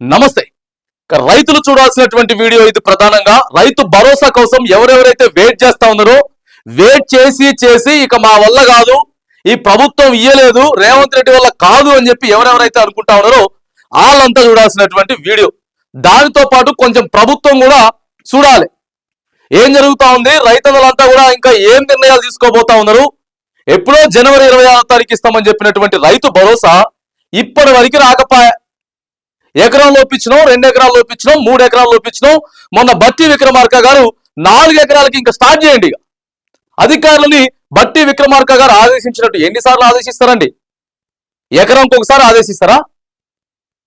నమస్తే. రైతులు చూడాల్సినటువంటి వీడియో ఇది ప్రధానంగా. రైతు భరోసా కోసం ఎవరెవరైతే వెయిట్ చేస్తా ఉన్నారో వెయిట్ చేసి చేసి ఇక మా వల్ల కాదు ఈ ప్రభుత్వం ఇయ్యలేదు రేవంత్ రెడ్డి వల్ల కాదు అని చెప్పి ఎవరెవరైతే అనుకుంటా ఉన్నారో వాళ్ళంతా చూడాల్సినటువంటి వీడియో. దానితో పాటు కొంచెం ప్రభుత్వం కూడా చూడాలి. ఏం జరుగుతా ఉంది? రైతులంతా కూడా ఇంకా ఏం నిర్ణయాలు తీసుకోబోతా ఉన్నారు? ఎప్పుడో జనవరి ఇరవై ఆరో తారీఖు ఇస్తామని చెప్పినటువంటి రైతు భరోసా ఇప్పటి వరకు రాకపోయా ఎకరాలు లోపించినాం రెండు ఎకరాలు లోపించినాం మూడు ఎకరాలు లోపించినాం. మొన్న బట్టి విక్రమార్క గారు నాలుగు ఎకరాలకి ఇంకా స్టార్ట్ చేయండి అధికారులని బట్టి విక్రమార్క గారు ఆదేశించినట్టు ఎన్నిసార్లు ఆదేశిస్తారండి? ఎకరానికి ఒకసారి ఆదేశిస్తారా?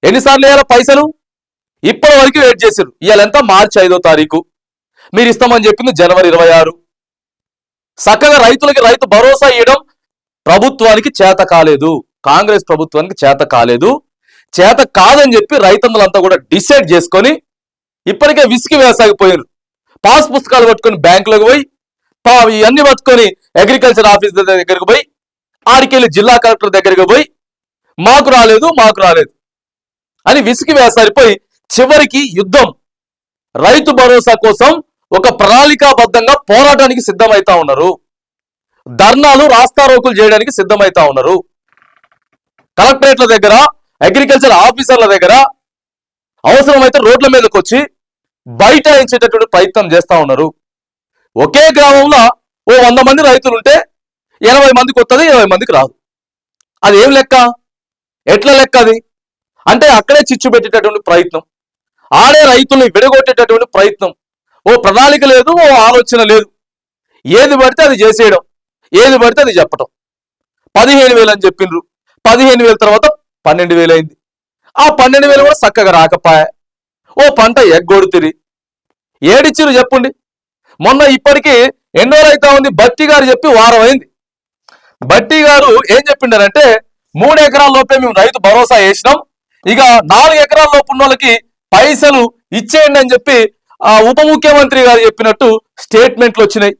ఎన్నిసార్లు వేయాల పైసలు? ఇప్పటి వరకు వెయిట్ చేశారు ఇవాళ ఎంత? మార్చి ఐదో తారీఖు. మీరు ఇస్తామని చెప్పింది జనవరి ఇరవై ఆరు. చక్కగా రైతులకి రైతు భరోసా ఇవ్వడం ప్రభుత్వానికి చేత కాలేదు. కాంగ్రెస్ ప్రభుత్వానికి చేత కాలేదు. చేత కాదని చెప్పి రైతన్నులంతా కూడా డిసైడ్ చేసుకొని ఇప్పటికే విసికి వేసాగిపోయారు పాస్ పుస్తకాలు పట్టుకొని బ్యాంకులకు పోయి పా ఇవన్నీ పట్టుకొని అగ్రికల్చర్ ఆఫీస్ దగ్గరికి పోయి ఆడికెళ్ళి జిల్లా కలెక్టర్ దగ్గరికి పోయి మాకు రాలేదు మాకు రాలేదు అని విసికి వేసారిపోయి చివరికి యుద్ధం. రైతు భరోసా కోసం ఒక ప్రణాళికాబద్ధంగా పోరాటానికి సిద్ధమైతా ఉన్నారు. ధర్నాలు రాస్తారోకులు చేయడానికి సిద్ధమైతా ఉన్నారు. కలెక్టరేట్ల దగ్గర అగ్రికల్చర్ ఆఫీసర్ల దగ్గర అవసరమైతే రోడ్ల మీదకి వచ్చి బైఠాయించేటటువంటి ప్రయత్నం చేస్తూ ఉన్నారు. ఒకే గ్రామంలో ఓ వంద మంది రైతులు ఉంటే ఎనభై మందికి వస్తుంది ఇరవై మందికి రాదు. అది ఏం లెక్క? ఎట్లా లెక్క అది? అంటే అక్కడే చిచ్చు పెట్టేటటువంటి ప్రయత్నం. ఆడే రైతుల్ని విడగొట్టేటటువంటి ప్రయత్నం. ఓ ప్రణాళిక లేదు ఓ ఆలోచన లేదు. ఏది పడితే అది చేసేయడం ఏది పడితే అది చెప్పడం పదిహేను వేలు అని చెప్పిండ్రు పదిహేను వేల తర్వాత పన్నెండు వేలు అయింది. ఆ పన్నెండు వేలు కూడా చక్కగా రాకపాయ. ఓ పంట ఎగ్గొడుతిరి ఏడిచ్చిరు చెప్పండి. మొన్న ఇప్పటికీ ఎన్నో రైతా ఉంది బట్టి గారు చెప్పి వారం అయింది. బట్టి గారు ఏం చెప్పిండారంటే మూడు ఎకరాల లోపే మేము రైతు భరోసా వేసినాం. ఇక నాలుగు ఎకరాల లోపు ఉన్న వాళ్ళకి పైసలు ఇచ్చేయండి అని చెప్పి ఆ ఉప ముఖ్యమంత్రి గారు చెప్పినట్టు స్టేట్మెంట్లు వచ్చినాయి.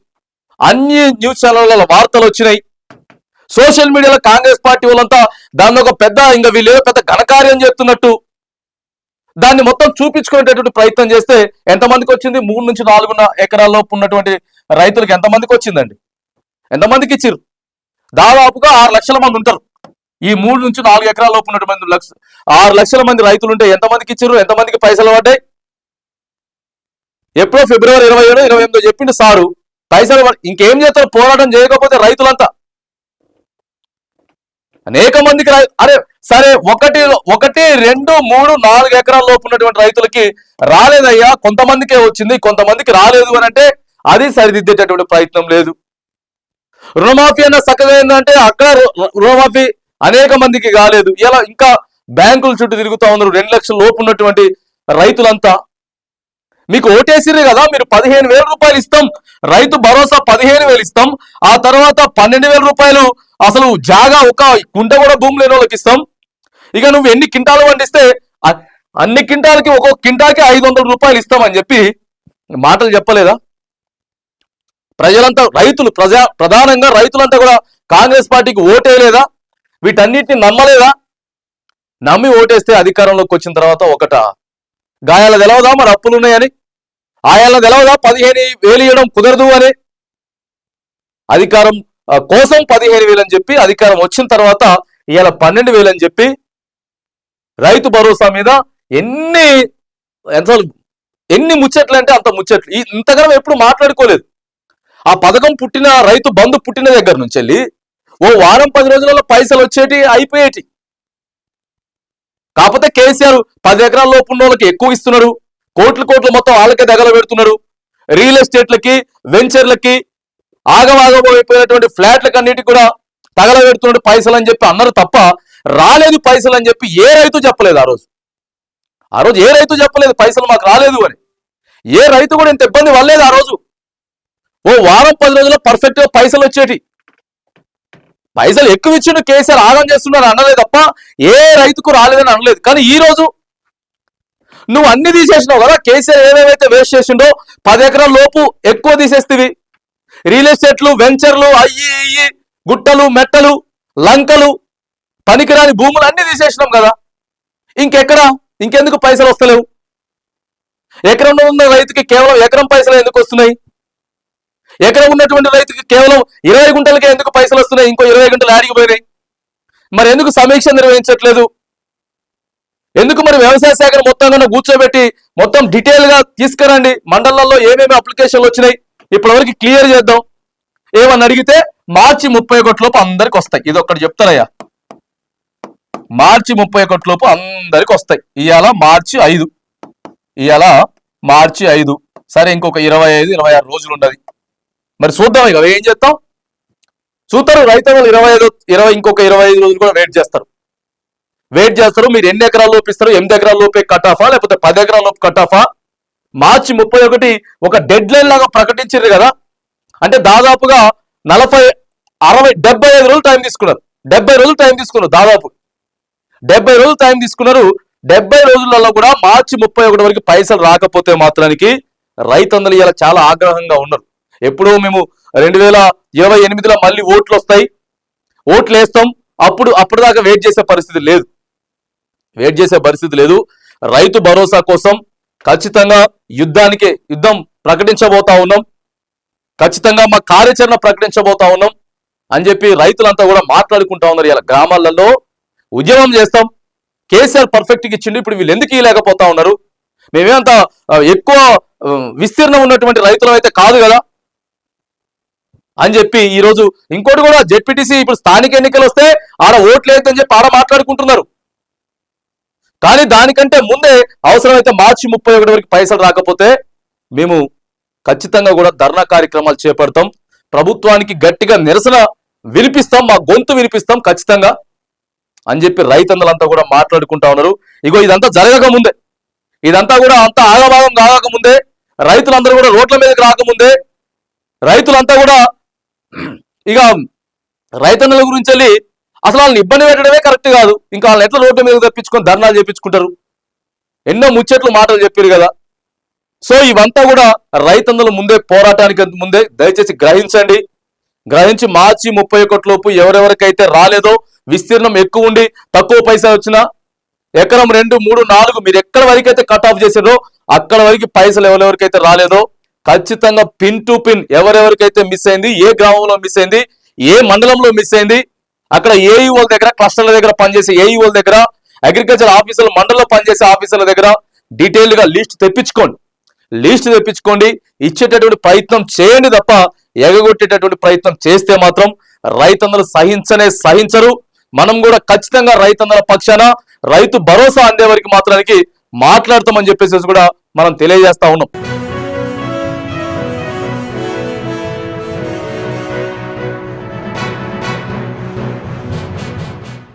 అన్ని న్యూస్ ఛానళ్ళ వార్తలు వచ్చినాయి. సోషల్ మీడియాలో కాంగ్రెస్ పార్టీ వాళ్ళంతా దాన్ని ఒక పెద్ద ఇంకా వీళ్ళు పెద్ద ఘనకార్యం చేస్తున్నట్టు దాన్ని మొత్తం చూపించుకునేటటువంటి ప్రయత్నం చేస్తే ఎంతమందికి వచ్చింది? మూడు నుంచి నాలుగున్న ఎకరాల్లో ఉన్నటువంటి రైతులకు ఎంతమందికి వచ్చిందండి? ఎంతమందికి ఇచ్చిర్రు? దాదాపుగా ఆరు లక్షల మంది ఉంటారు. ఈ మూడు నుంచి నాలుగు ఎకరాల్లోపు ఉన్నటువంటి లక్ష ఆరు లక్షల మంది రైతులు ఉంటే ఎంతమందికి ఇచ్చిర్రు? ఎంతమందికి పైసలు పడ్డాయి? ఎప్పుడో ఫిబ్రవరి ఇరవై ఏడు ఇరవై ఎనిమిదో చెప్పిండు సారు. పైసలు ఇంకేం చేస్తారు? పోరాటం చేయకపోతే రైతులంతా అనేక మందికి అరే సరే ఒకటి ఒకటి రెండు మూడు నాలుగు ఎకరాల లోపు ఉన్నటువంటి రైతులకి రాలేదయ్యా కొంతమందికే వచ్చింది కొంతమందికి రాలేదు అని అంటే అది సరిదిద్దేటటువంటి ప్రయత్నం లేదు. రుణమాఫీ అన్న చక్కగా ఏంటంటే అక్కడ రు- రుణమాఫీ అనేక మందికి కాలేదు. ఇలా ఇంకా బ్యాంకుల చుట్టూ తిరుగుతా ఉన్నారు. రెండు లక్షల లోపు ఉన్నటువంటి రైతులంతా. మీకు ఓటేసిర్రు కదా మీరు పదిహేను వేల రూపాయలు ఇస్తాం. రైతు భరోసా పదిహేను వేలు ఇస్తాం. ఆ తర్వాత పన్నెండు వేల రూపాయలు అసలు జాగా ఒక కుంట కూడా భూమి లేని వాళ్ళకి ఇస్తాం. ఇక నువ్వు ఎన్ని కింటాలు పండిస్తే అన్ని కింటాలకి ఒక్కొక్క కింటాకి ఐదు వందల రూపాయలు ఇస్తామని చెప్పి మాటలు చెప్పలేదా? ప్రజలంతా రైతులు ప్రజా ప్రధానంగా రైతులంతా కూడా కాంగ్రెస్ పార్టీకి ఓటేయలేదా? వీటన్నిటిని నమ్మలేదా? నమ్మి ఓటేస్తే అధికారంలోకి వచ్చిన తర్వాత ఒకట గాయాల తెలవదా? మరి అప్పులు ఉన్నాయని? ఆయాల తెలవదా? పదిహేను వేలు ఇవ్వడం కుదరదు అని? అధికారం కోసం పదిహేను వేలు అని చెప్పి అధికారం వచ్చిన తర్వాత ఇవాళ పన్నెండు వేలు అని చెప్పి రైతు భరోసా మీద ఎన్ని ఎంత ఎన్ని ముచ్చట్లు అంటే అంత ముచ్చట్లు. ఈ- ఇంతకాలం ఎప్పుడు మాట్లాడుకోలేదు. ఆ పథకం పుట్టిన రైతు బంధు పుట్టిన దగ్గర నుంచి వెళ్ళి ఓ వారం పది రోజులలో పైసలు వచ్చేటి అయిపోయేటి కాకపోతే కేసీఆర్ పది ఎకరాల లోపు ఉన్న వాళ్ళకి ఎక్కువ ఇస్తున్నారు కోట్లు కోట్లు మొత్తం వాళ్ళకే దగ్గర పెడుతున్నారు రియల్ ఎస్టేట్లకి వెంచర్లకి ఆగమాగమైపోయినటువంటి ఫ్లాట్లకి అన్నిటికి కూడా తగలబెడుతున్నాడు పైసలు అని చెప్పి అన్నారు తప్ప రాలేదు పైసలు అని చెప్పి ఏ రైతు చెప్పలేదు ఆ రోజు. ఆ రోజు ఏ రైతు చెప్పలేదు పైసలు మాకు రాలేదు అని. ఏ రైతు కూడా ఇంత ఇబ్బంది పడలేదు ఆ రోజు. ఓ వారం పది రోజుల్లో పర్ఫెక్ట్గా పైసలు వచ్చేటి. పైసలు ఎక్కువ ఇచ్చిండు కేసీఆర్ ఆగం చేస్తున్నాడు అనలేదు తప్ప ఏ రైతుకు రాలేదని అనలేదు. కానీ ఈ రోజు నువ్వు అన్ని తీసేసినావు కదా కేసీఆర్ ఏమేమైతే వేస్ట్ చేసిండో పది ఎకరాల లోపు ఎక్కువ తీసేస్తేవి. రియల్ ఎస్టేట్లు వెంచర్లు అయ్యి ఇయ్యి గుట్టలు మెట్టలు లంకలు పనికిరాని భూములు అన్ని తీసేసినాం కదా. ఇంకెక్కడ? ఇంకెందుకు పైసలు వస్తలేవు? ఎకరంలో ఉన్న రైతుకి కేవలం ఎకరం పైసలు ఎందుకు వస్తున్నాయి? ఎక్కడ ఉన్నటువంటి రైతుకి కేవలం ఇరవై గుంటలకే ఎందుకు పైసలు వస్తున్నాయి? ఇంకో ఇరవై గంటలు ఆడిగిపోయినాయి మరి ఎందుకు సమీక్ష నిర్వహించట్లేదు? ఎందుకు మరి వ్యవసాయ శాఖను మొత్తంగా కూర్చోబెట్టి మొత్తం డీటెయిల్గా తీసుకురండి? మండలాల్లో ఏమేమి అప్లికేషన్లు వచ్చినాయి? ఇప్పటివరకు క్లియర్ చేద్దాం. ఏమని అడిగితే మార్చి ముప్పై ఒకటి లోపు అందరికి వస్తాయి. ఇది ఒక్కటి చెప్తారయ్యా మార్చి ముప్పై ఒకటి లోపు అందరికి వస్తాయి. ఇవాళ మార్చి ఐదు. ఇవాళ మార్చి ఐదు. సరే ఇంకొక ఇరవై ఐదు ఇరవై ఆరు రోజులు ఉండదు మరి చూద్దాం ఇక ఏం చేస్తాం? చూస్తారు రైతన్నలు ఇరవై ఐదు ఇరవై ఇంకొక ఇరవై ఐదు రోజులు కూడా వెయిట్ చేస్తారు. వెయిట్ చేస్తారు మీరు ఎన్ని ఎకరాలు లోపిస్తారు ఎనిమిది ఎకరాల లోపే కట్ ఆఫా లేకపోతే పది ఎకరాల లోపు కట్ ఆఫా మార్చి ముప్పై ఒకటి ఒక డెడ్ లైన్ లాగా ప్రకటించారు కదా? అంటే దాదాపుగా నలభై అరవై డెబ్బై ఐదు రోజులు టైం తీసుకున్నారు. డెబ్బై రోజులు టైం తీసుకున్నారు దాదాపు. డెబ్బై రోజులు టైం తీసుకున్నారు. డెబ్బై రోజులలో కూడా మార్చి ముప్పై ఒకటి వరకు పైసలు రాకపోతే మాత్రానికి రైతందరూ ఇలా చాలా ఆగ్రహంగా ఉన్నారు. ఎప్పుడో మేము రెండు వేల ఇరవై ఎనిమిదిలో మళ్ళీ ఓట్లు వస్తాయి. ఓట్లు వేస్తాం. అప్పుడు అప్పటిదాకా వెయిట్ చేసే పరిస్థితి లేదు. వెయిట్ చేసే పరిస్థితి లేదు. రైతు భరోసా కోసం ఖచ్చితంగా యుద్ధానికి యుద్ధం ప్రకటించబోతా ఉన్నాం. ఖచ్చితంగా మా కార్యాచరణ ప్రకటించబోతా ఉన్నాం. అని చెప్పి రైతులంతా కూడా మాట్లాడుకుంటా ఉన్నారు ఇలా గ్రామాలలో. ఉద్యమం చేస్తాం. కేసీఆర్ పర్ఫెక్ట్గా ఇచ్చిండు. ఇప్పుడు వీళ్ళు ఎందుకు ఇవ్వలేకపోతా ఉన్నారు? మేమేమంత ఎక్కువ విస్తీర్ణం ఉన్నటువంటి రైతులం అయితే కాదు కదా. అని చెప్పి ఈ రోజు ఇంకోటి కూడా జెడ్పీటీసీ ఇప్పుడు స్థానిక ఎన్నికలు వస్తే ఆడ ఓట్లు చెప్పి ఆడ మాట్లాడుకుంటున్నారు. కానీ దానికంటే ముందే అవసరమైతే మార్చి ముప్పై ఒకటి వరకు పైసలు రాకపోతే మేము ఖచ్చితంగా కూడా ధర్నా కార్యక్రమాలు చేపడతాం. ప్రభుత్వానికి గట్టిగా నిరసన వినిపిస్తాం మా గొంతు వినిపిస్తాం ఖచ్చితంగా అని చెప్పి రైతన్నలంతా కూడా మాట్లాడుకుంటా ఉన్నారు. ఇగో ఇదంతా జరగక ముందే ఇదంతా కూడా అంత ఆగభాగం కాగక ముందే రైతులందరూ కూడా రోడ్ల మీదకి రాకముందే రైతులంతా కూడా ఇక రైతన్నల గురించి వెళ్ళి అసలు వాళ్ళని ఇబ్బంది పెట్టడమే కరెక్ట్ కాదు. ఇంకా వాళ్ళని ఎట్లా రోడ్డు మీద తెప్పించుకొని ధర్నాలు చేపించుకుంటారు? ఎన్నో ముచ్చట్లు మాటలు చెప్పారు కదా. సో ఇవంతా కూడా రైతన్నుల ముందే పోరాటానికి ముందే దయచేసి గ్రహించండి. గ్రహించి మార్చి ముప్పై ఒకటి లోపు ఎవరెవరికైతే రాలేదో విస్తీర్ణం ఎక్కువ ఉండి తక్కువ పైసా వచ్చినా ఎకరం రెండు మూడు నాలుగు మీరు ఎక్కడ వరకు అయితే కట్ ఆఫ్ చేసారో అక్కడ వరకు పైసలు ఎవరెవరికైతే రాలేదో ఖచ్చితంగా పిన్ టు పిన్ ఎవరెవరికైతే మిస్ అయింది ఏ గ్రామంలో మిస్ అయింది ఏ మండలంలో మిస్ అయింది అక్కడ ఏఈఓల దగ్గర క్లస్టర్ల దగ్గర పనిచేసే ఏఈఓల దగ్గర అగ్రికల్చర్ ఆఫీసర్లు మండలంలో పనిచేసే ఆఫీసర్ల దగ్గర డీటెయిల్గా లిస్ట్ తెప్పించుకోండి. లిస్ట్ తెప్పించుకోండి. ఇచ్చేటటువంటి ప్రయత్నం చేయండి తప్ప ఎగగొట్టేటటువంటి ప్రయత్నం చేస్తే మాత్రం రైతందరూ సహించనే సహించరు. మనం కూడా ఖచ్చితంగా రైతందర పక్షాన రైతు భరోసా అందే వరకు మాత్రానికి మాట్లాడతామని చెప్పేసి కూడా మనం తెలియజేస్తా ఉన్నాం.